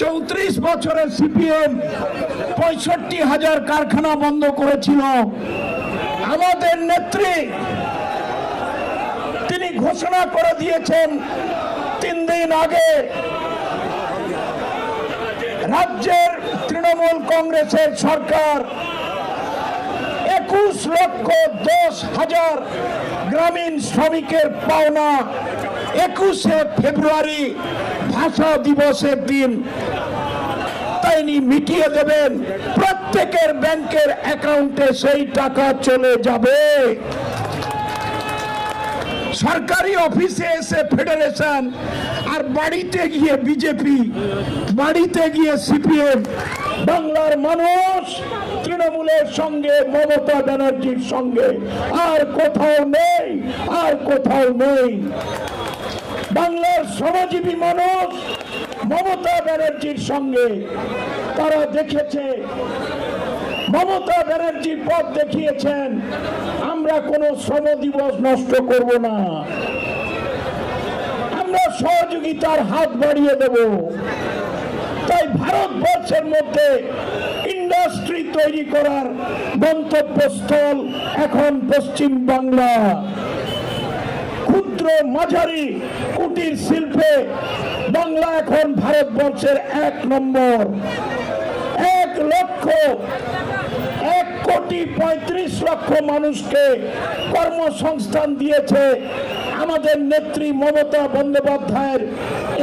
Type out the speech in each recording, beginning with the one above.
চৌত্রিশ বছরের সিপিএম পঁয়ষট্টি হাজার কারখানা বন্ধ করেছিল। আমাদের নেত্রী, তিনি ঘোষণা করে দিয়েছেন তিন দিন আগে, রাজ্যের তৃণমূল কংগ্রেসের সরকার একুশ লক্ষ দশ হাজার গ্রামীণ শ্রমিকের পাওনা একুশে ফেব্রুয়ারি ভাষা দিবসের দিন। তাইনি মিটিয়ে দেবেন, প্রত্যেকের ব্যাংকের অ্যাকাউন্টে সেই টাকা চলে যাবে। সরকারি অফিসে এসে ফেডারেশন আর বাড়িতে গিয়ে বিজেপি, বাড়িতে গিয়ে সিপিএম, বাংলার মানুষ তৃণমূলের সঙ্গে, মমতা ব্যানার্জির সঙ্গে। আর কোথাও নেই, আর কোথাও নেই। বাংলার শ্রমজীবী মানুষ মমতা ব্যানার্জির সঙ্গে তারা দেখেছে, মমতা ব্যানার্জি পথ দেখিয়েছেন, আমরা কোনো শ্রম দিবস নষ্ট করব না। আমরা সহযোগিতার হাত বাড়িয়ে দেব। তাই ভারতবর্ষের মধ্যে ইন্ডাস্ট্রি তৈরি করার গন্তব্যস্থল এখন পশ্চিম বাংলা ক্ষুদ্র মাঝারি কুটির শিল্পে বাংলা এখন ভারতবর্ষের এক নম্বর। এক লক্ষ, এক কোটি পঁয়ত্রিশ লক্ষ মানুষকে কর্মসংস্থান দিয়েছে আমাদের নেত্রী মমতা বন্দ্যোপাধ্যায়ের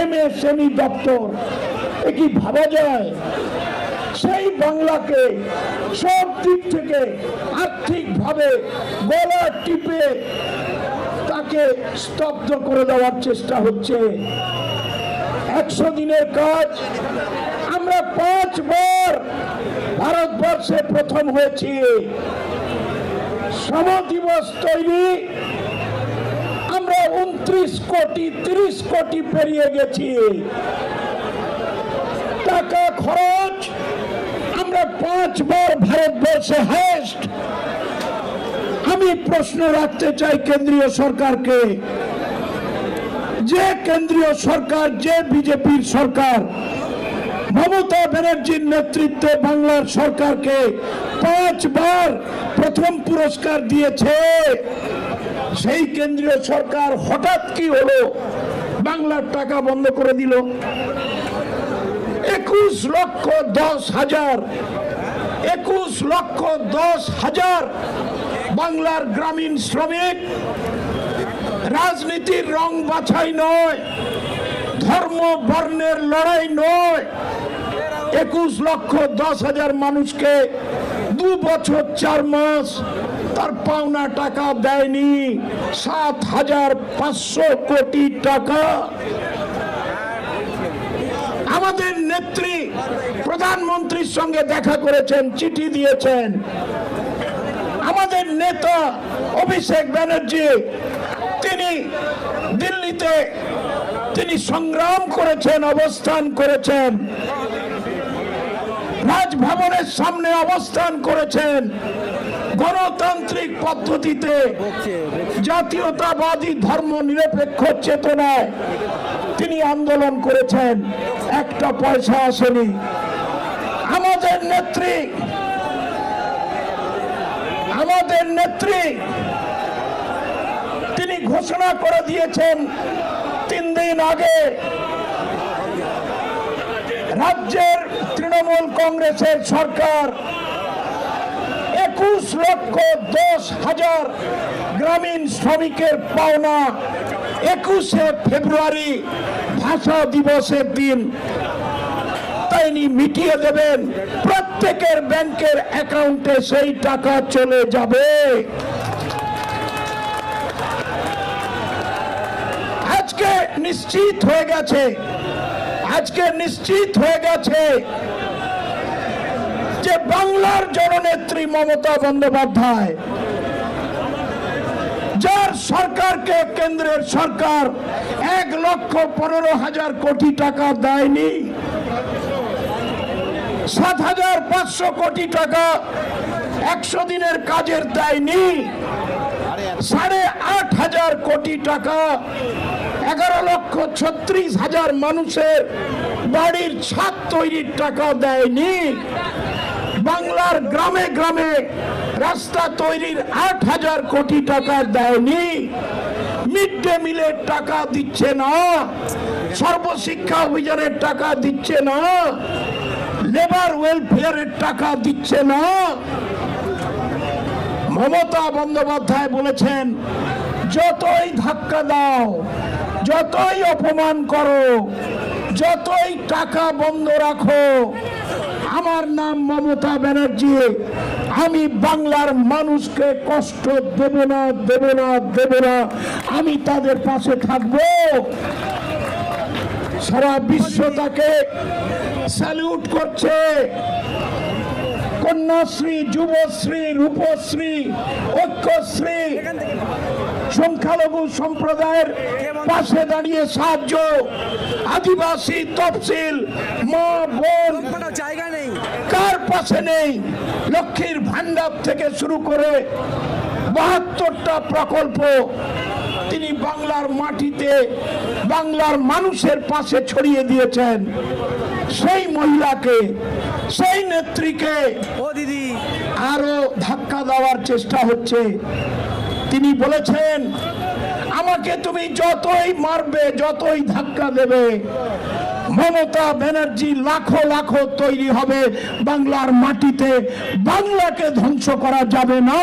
এম এস এমএসএমই দপ্তর। এ কি ভাবা যায়? সেই বাংলাকে সব দিক থেকে আর্থিকভাবে গলা টিপে তাকে স্তব্ধ করে দেওয়ার চেষ্টা হচ্ছে। একশো দিনের কাজ। আমরা পাঁচবার ভারতবর্ষে প্রথম হয়েছি। শ্রম দিবস তৈরি। আমরা উনত্রিশ কোটি, তিরিশ কোটি পেরিয়ে গেছি। টাকা খরচ। আমরা পাঁচবার ভারতবর্ষে হায়েস্ট আমি প্রশ্ন রাখতে চাই কেন্দ্রীয় সরকারকে। যে কেন্দ্রীয় সরকার, যে বিজেপির সরকার, মমতা ব্যানার্জির নেতৃত্বে বাংলার সরকারকে পাঁচবার প্রথম পুরস্কার দিয়েছে। সেই কেন্দ্রীয় সরকার হঠাৎ কি হলো? বাংলার টাকা বন্ধ করে দিল। একুশ লক্ষ দশ হাজার, একুশ লক্ষ দশ হাজার বাংলার গ্রামীণ শ্রমিক, রাজনীতির রং বাছাই নয়, ধর্ম বর্ণের লড়াই নয়। একুশ লক্ষ দশ হাজার মানুষকে দু বছর চার মাস তার পাওনা টাকা দেয়নি। সাত হাজার পাঁচশো কোটি টাকা। আমাদের নেত্রী প্রধানমন্ত্রীর সঙ্গে দেখা করেছেন, চিঠি দিয়েছেন। আমাদের নেতা অভিষেক ব্যানার্জি, তিনি দিল্লিতে, তিনি সংগ্রাম করেছেন, অবস্থান করেছেন। রাজভবনের সামনে অবস্থান করেছেন গণতান্ত্রিক পদ্ধতিতে। জাতীয়তাবাদী ধর্ম নিরপেক্ষ চেতনায় তিনি আন্দোলন করেছেন। একটা পয়সা আসেনি। আমাদের নেত্রী আমাদের নেত্রী। তিনি ঘোষণা করে দিয়েছেন তিন দিন আগে রাজ্যের তৃণমূল কংগ্রেসের সরকার একুশ লক্ষ দশ হাজার গ্রামীণ শ্রমিকের পাওনা। একুশে ফেব্রুয়ারি ভাষা দিবসের দিন তাইনি মিটিয়ে দেবেন। প্রত্যেকের ব্যাংকের অ্যাকাউন্টে সেই টাকা চলে যাবে। আজকে নিশ্চিত হয়ে গেছে। আজকে নিশ্চিত হয়ে গেছে যে বাংলার জননেত্রী মমতা বন্দ্যোপাধ্যায়, যার সরকারকে কেন্দ্রের সরকার এক লক্ষ পনেরো হাজার কোটি টাকা দেয়নি সাত হাজার পাঁচশো কোটি টাকা একশো দিনের কাজের দেয়নি সাড়ে আট হাজার কোটি টাকা এগারো লক্ষ ছত্রিশ হাজার মানুষের বাড়ির ছাদ তৈরির টাকা দেয়নি বাংলার গ্রামে গ্রামে রাস্তা তৈরির আট হাজার কোটি টাকা দেয়নি মিড ডে মিলের টাকা দিচ্ছে না। সর্বশিক্ষা অভিযানের টাকা দিচ্ছে না। লেবার ওয়েলফেয়ারের টাকা দিচ্ছে না। মমতা বন্দ্যোপাধ্যায় বলেছেন, যতই ধাক্কা দাও, যতই অপমান করো, যতই টাকা বন্ধ রাখো, আমার নাম মমতা ব্যানার্জি, আমি বাংলার মানুষকে কষ্ট দেব না দেব না দেব না, আমি তাদের পাশে থাকব। সারা বিশ্ব তাকে স্যালিউট করছে। কন্যাশ্রী, যুবশ্রী, রূপশ্রী, ঐক্যশ্রী, সংখ্যালঘু সম্প্রদায়ের পাশে দাঁড়িয়ে সাহায্য। আদিবাসী, তফসিল, মা, বোন জায়গা নেই কার পাশে নেই? লক্ষ্মীর ভান্ডার থেকে শুরু করে বাহাত্তরটা প্রকল্প তিনি বাংলার মাটিতে বাংলার মানুষের পাশে ছড়িয়ে দিয়েছেন। সেই মহিলাকে সেই নেত্রীকে ও দিদি। আরও ধাক্কা দেওয়ার চেষ্টা হচ্ছে। তিনি বলেছেন আমাকে তুমি যতই মারবে যতই ধাক্কা দেবে মমতা ব্যানার্জি লাখো লাখো তৈরি হবে। বাংলার মাটিতে বাংলাকে ধ্বংস করা যাবে না।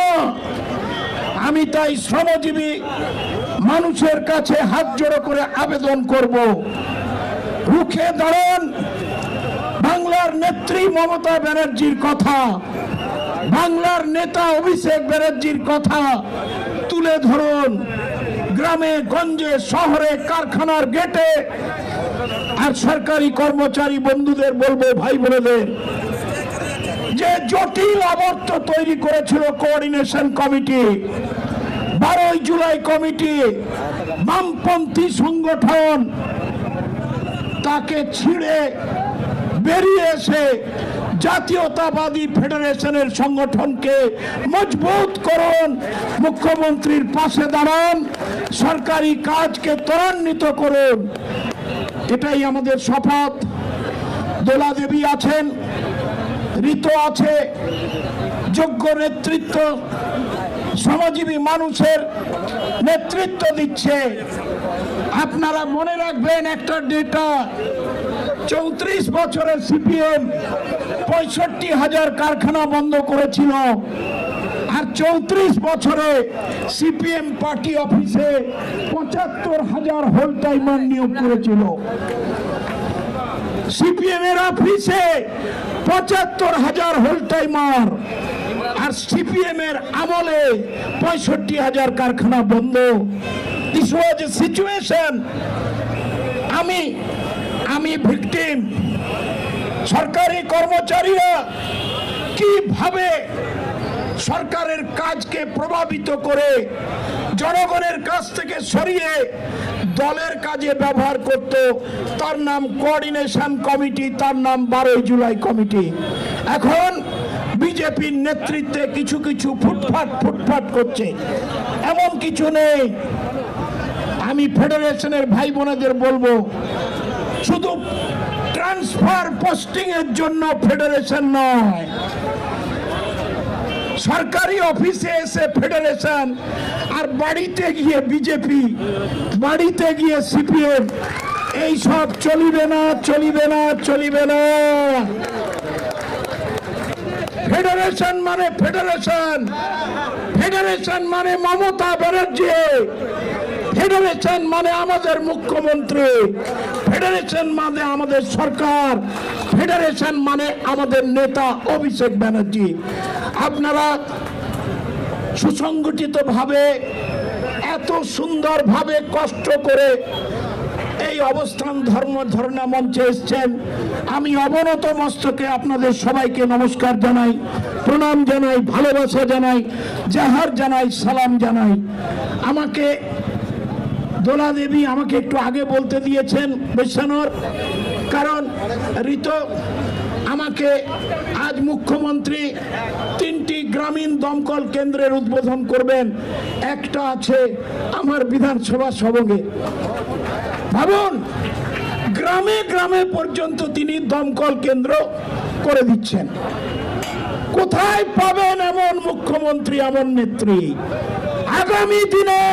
আমি তাই শ্রমজীবী মানুষের কাছে হাত জোড়ো করে আবেদন করব। রুখে দাঁড়ান। বাংলার নেত্রী মমতা ব্যানার্জির কথা, বাংলার নেতা অভিষেক ব্যানার্জির কথা তুলে ধরুন। গ্রামে, গঞ্জে, শহরে, কারখানার গেটে আর সরকারি কর্মচারী বন্ধুদের বলব, ভাই বোনেদের, যে জটিল আবর্ত তৈরি করেছিল কোঅর্ডিনেশন কমিটি বারোই জুলাই কমিটি বামপন্থী সংগঠন তাকে ছিঁড়ে বেরিয়ে এসে জাতীয়তাবাদী ফেডারেশনের সংগঠনকে মজবুত করুন, মুখ্যমন্ত্রীর পাশে দাঁড়ান, সরকারি কাজকে ত্বরান্বিত করুন। এটাই আমাদের শপথ। দোলা দেবী আছেন, ঋতু আছে, যোগ্য নেতৃত্ব শ্রমজীবী মানুষের নেতৃত্ব দিচ্ছে। আপনারা মনে রাখবেন একটা ডেটা চৌত্রিশ বছরের সিপিএম পঁয়ষট্টি হাজার কারখানা বন্ধ করেছিল। আর চৌত্রিশ বছরে সিপিএম পার্টি অফিসে পঁচাত্তর হাজার হোল টাইমার নিয়োগ করেছিল। সিপিএম এর অফিসে পঁচাত্তর হাজার হোল টাইমার সিপিএম এর আমলে পঁয়ষট্টি হাজার কারখানা বন্ধ। দিস ওয়াজ এ সিচুয়েশন আমি আমি ভিকটিম সরকারি কর্মচারীরা কীভাবে সরকারের কাজকে প্রভাবিত করে জনগণের কাছ থেকে সরিয়ে দলের কাজে ব্যবহার করত, তার নাম কোঅর্ডিনেশন কমিটি তার নাম বারোই জুলাই কমিটি এখন বিজেপির নেতৃত্বে কিছু কিছু ফুটফাট ফুটফাট করছে। এমন কিছু নেই। আমি ফেডারেশনের ভাই বোনেদের বলব, শুধু ট্রান্সফার পোস্টিং এর জন্য ফেডারেশন নয়। সরকারি অফিসে এসে ফেডারেশন, আর বাড়িতে গিয়ে বিজেপি, বাড়িতে গিয়ে সিপিএম, এই সব চলিবে না চলিবে না চলিবে না। ফেডারেশন মানে ফেডারেশন ফেডারেশন মানে মমতা ব্যানার্জি। ফেডারেশন মানে আমাদের মুখ্যমন্ত্রী। ফেডারেশন মানে আমাদের সরকার। ফেডারেশন মানে আমাদের নেতা অভিষেক ব্যানার্জি। আপনারা সুসংগঠিত ভাবে এত সুন্দরভাবে কষ্ট করে এই অবস্থান ধর্ম ধর্ণা মঞ্চে এসছেন। আমি অবনত মস্তকে আপনাদের সবাইকে নমস্কার জানাই, প্রণাম জানাই, ভালোবাসা জানাই, জাহার জানাই, সালাম জানাই। আমাকে দোলা দেবী আমাকে একটু আগে বলতে দিয়েছেন বৈশানোর কারণ ঋত আমাকে আজ মুখ্যমন্ত্রী তিনটি গ্রামীণ দমকল কেন্দ্রের উদ্বোধন করবেন। একটা আছে আমার বিধানসভা সবঙ্গে ভাবুন, গ্রামে গ্রামে পর্যন্ত তিনি দমকল কেন্দ্র করে দিচ্ছেন। কোথায় পাবেন এমন মুখ্যমন্ত্রী, এমন নেত্রী? আগামী দিনে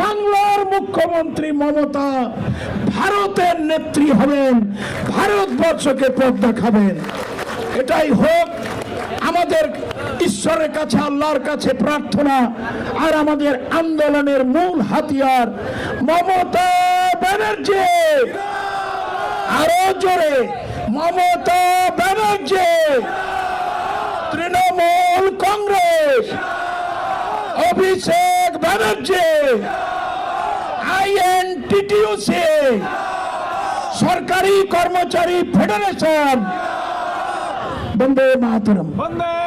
বাংলার মুখ্যমন্ত্রী মমতা ভারতের নেত্রী হবেন, ভারতবর্ষকে পথ দেখাবেন। এটাই হোক আমাদের ঈশ্বরের কাছে, আল্লাহর কাছে প্রার্থনা আর আমাদের আন্দোলনের মূল হাতিয়ার মমতা ব্যানার্জি। আরও জোরে, মমতা ব্যানার্জি। তৃণমূল কংগ্রেস, অভিষেক ব্যানার্জি, আইএনটিটিউসি, সরকারি কর্মচারী ফেডারেশন। বন্দে মাতরম। বন্দে